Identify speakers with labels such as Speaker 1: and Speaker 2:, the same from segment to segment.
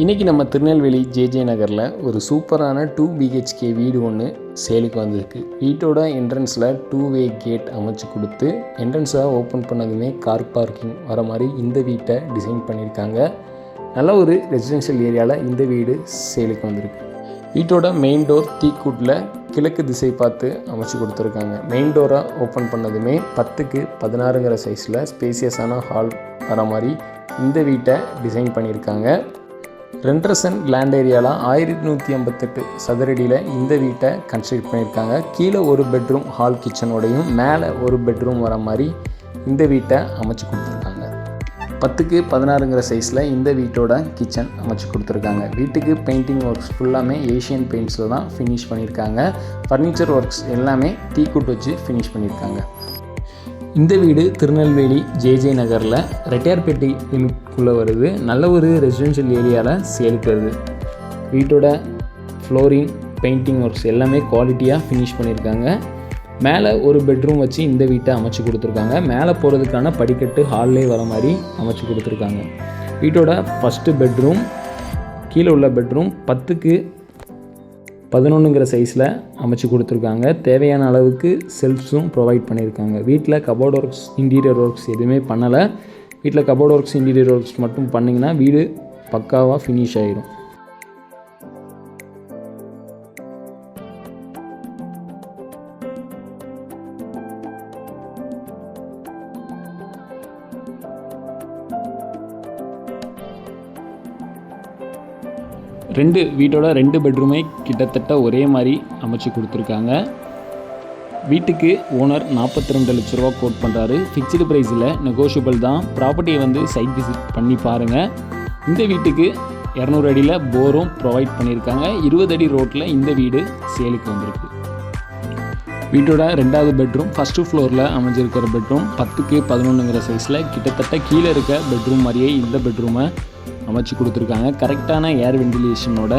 Speaker 1: இன்றைக்கி நம்ம திருநெல்வேலி ஜேஜே நகரில் ஒரு சூப்பரான டூ பிஹெச்கே வீடு ஒன்று சேலுக்கு வந்திருக்கு. வீட்டோட என்ட்ரன்ஸில் டூ வே கேட் அமைச்சு கொடுத்து என்ட்ரன்ஸை ஓப்பன் பண்ணதுமே கார் பார்க்கிங் வர மாதிரி இந்த வீட்டை டிசைன் பண்ணியிருக்காங்க. நல்ல ஒரு ரெசிடென்ஷியல் ஏரியாவில் இந்த வீடு சேலுக்கு வந்திருக்கு. வீட்டோட மெயின் டோர் தீக்கூட்டில் கிழக்கு திசை பார்த்து அமைச்சு கொடுத்துருக்காங்க. மெயின் டோரை ஓப்பன் பண்ணதுமே பத்துக்கு பதினாறுங்கிற சைஸில் ஸ்பேசியஸான ஹால் வர மாதிரி இந்த வீட்டை டிசைன் பண்ணியிருக்காங்க. ரெண்டரை லேண்ட் ஏரியாலாம் ஆயிரத்தி நூற்றி ஐம்பத்தெட்டு சதுரடியில் இந்த வீட்டை கன்ஸ்ட்ரக்ட் பண்ணியிருக்காங்க. கீழே ஒரு பெட்ரூம் ஹால் கிச்சனோடையும் மேலே ஒரு பெட்ரூம் வர மாதிரி இந்த வீட்டை அமைச்சு கொடுத்துருக்காங்க. பத்துக்கு பதினாறுங்கிற சைஸில் இந்த வீட்டோட கிச்சன் அமைச்சு கொடுத்துருக்காங்க. வீட்டுக்கு பெயிண்டிங் ஒர்க்ஸ் ஃபுல்லாமே ஏஷியன் பெயிண்ட்ஸில் தான் ஃபினிஷ் பண்ணியிருக்காங்க. ஃபர்னிச்சர் ஒர்க்ஸ் எல்லாமே தீக்குட் வச்சு ஃபினிஷ் பண்ணியிருக்காங்க. இந்த வீடு திருநெல்வேலி ஜேஜே நகரில் ரெட்டியார்பேட்டை லிமிட்குள்ளே வருது. நல்ல ஒரு ரெசிடென்ஷியல் ஏரியாவில் சேலுக்கு வருது வீட்டோட ஃப்ளோரிங் பெயிண்டிங் ஒர்க்ஸ் எல்லாமே குவாலிட்டியாக ஃபினிஷ் பண்ணியிருக்காங்க மேலே ஒரு பெட்ரூம் வச்சு இந்த வீட்டை அமைச்சு கொடுத்துருக்காங்க. மேலே போகிறதுக்கான படிக்கட்டு ஹால்லே வர மாதிரி அமைச்சு கொடுத்துருக்காங்க. வீட்டோட ஃபஸ்ட்டு பெட்ரூம் கீழே உள்ள பெட்ரூம் பத்துக்கு பதினொன்றுங்கிற சைஸில் அமைச்சு கொடுத்துருக்காங்க. தேவையான அளவுக்கு செல்ஃப்ஸும் ப்ரொவைட் பண்ணியிருக்காங்க. வீட்டில் கபோர்ட் ஒர்க்ஸ் இன்டீரியர் ஒர்க்ஸ் எதுவுமே பண்ணலை. வீட்டில் கபோர்ட் ஒர்க்ஸ் இன்டீரியர் ஒர்க்ஸ் மட்டும் பண்ணிங்கன்னா வீடு பக்காவாக ஃபினிஷ் ஆகிடும் ரெண்டு வீட்டோட ரெண்டு பெட்ரூமே கிட்டத்தட்ட ஒரே மாதிரி அமைச்சு கொடுத்துருக்காங்க. வீட்டுக்கு ஓனர் நாற்பத்தி ரெண்டு லட்ச ரூபா கோட் பண்ணுறாரு ஃபிக்ஸ்டு ப்ரைஸில் நெகோஷியபிள் தான். ப்ராப்பர்ட்டியை வந்து சைட் விசிட் பண்ணி பாருங்கள் இந்த வீட்டுக்கு இரநூறு அடியில் போரும் ப்ரொவைட் பண்ணியிருக்காங்க. இருபது அடி ரோட்டில் இந்த வீடு சேலுக்கு வந்திருக்கு. வீட்டோட ரெண்டாவது பெட்ரூம் ஃபஸ்ட்டு ஃப்ளோரில் அமைஞ்சிருக்கிற பெட்ரூம் பத்துக்கு பதினொன்றுங்கிற சைஸில் கிட்டத்தட்ட கீழே இருக்க பெட்ரூம் மாதிரியே இந்த பெட்ரூமை அமைச்சு கொடுத்துருக்காங்க. கரெக்டான ஏர் வென்டிலேஷனோட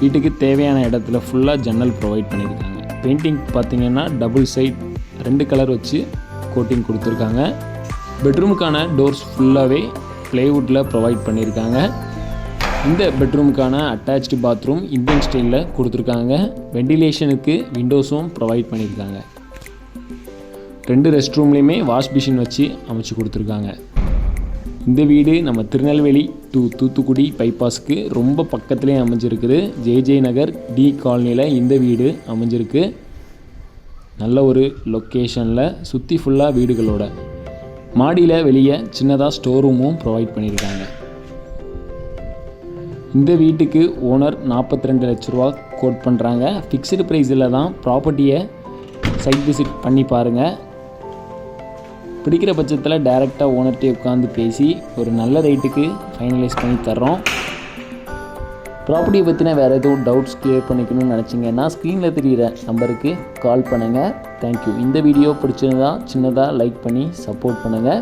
Speaker 1: வீட்டுக்கு தேவையான இடத்துல ஃபுல்லாக ஜன்னல் ப்ரொவைட் பண்ணியிருக்காங்க பெயிண்டிங் பார்த்தீங்கன்னா டபுள் சைட் ரெண்டு கலர் வச்சு கோட்டிங் கொடுத்துருக்காங்க. பெட்ரூமுக்கான டோர்ஸ் ஃபுல்லாகவே ப்ளேவுட்டில் ப்ரொவைட் பண்ணியிருக்காங்க இந்த பெட்ரூமுக்கான அட்டாச்டு பாத்ரூம் இந்தியன் ஸ்டைலில் கொடுத்துருக்காங்க. வெண்டிலேஷனுக்கு விண்டோஸும் ப்ரொவைட் பண்ணியிருக்காங்க ரெண்டு ரெஸ்ட் ரூம்லேயுமே வாஷ் மிஷின் வச்சு அமைச்சு கொடுத்துருக்காங்க. இந்த வீடு நம்ம திருநெல்வேலி டு தூத்துக்குடி பைபாஸ்க்கு ரொம்ப பக்கத்துலேயே அமைஞ்சிருக்குது. ஜேஜே நகர் டி காலனியில் இந்த வீடு அமைஞ்சிருக்கு. நல்ல ஒரு லொக்கேஷனில் சுற்றி ஃபுல்லாக வீடுகளோட. மாடியில் வெளியே சின்னதாக ஸ்டோர் ரூமும் ப்ரொவைட் பண்ணியிருக்காங்க இந்த வீட்டுக்கு ஓனர் நாற்பத்தி ரெண்டு லட்ச ரூபா கோட் பண்ணுறாங்க ஃபிக்ஸ்டு ப்ரைஸில் தான் ப்ராப்பர்ட்டியை சைட் விசிட் பண்ணி பாருங்கள் பிடிக்கிற பட்சத்தில் டைரெக்டாக ஓனர்கிட்டே உட்காந்து பேசி ஒரு நல்ல ரேட்டுக்கு ஃபைனலைஸ் பண்ணி தர்றோம். ப்ராப்பர்ட்டியை பற்றின வேறு எதுவும் டவுட்ஸ் கிளியர் பண்ணிக்கணும்னு நினச்சிங்கன்னா ஸ்க்ரீனில் தெரிகிற நம்பருக்கு கால் பண்ணுங்கள் தேங்க்யூ இந்த வீடியோ பிடிச்சிருந்தா சின்னதாக லைக் பண்ணி சப்போர்ட் பண்ணுங்கள்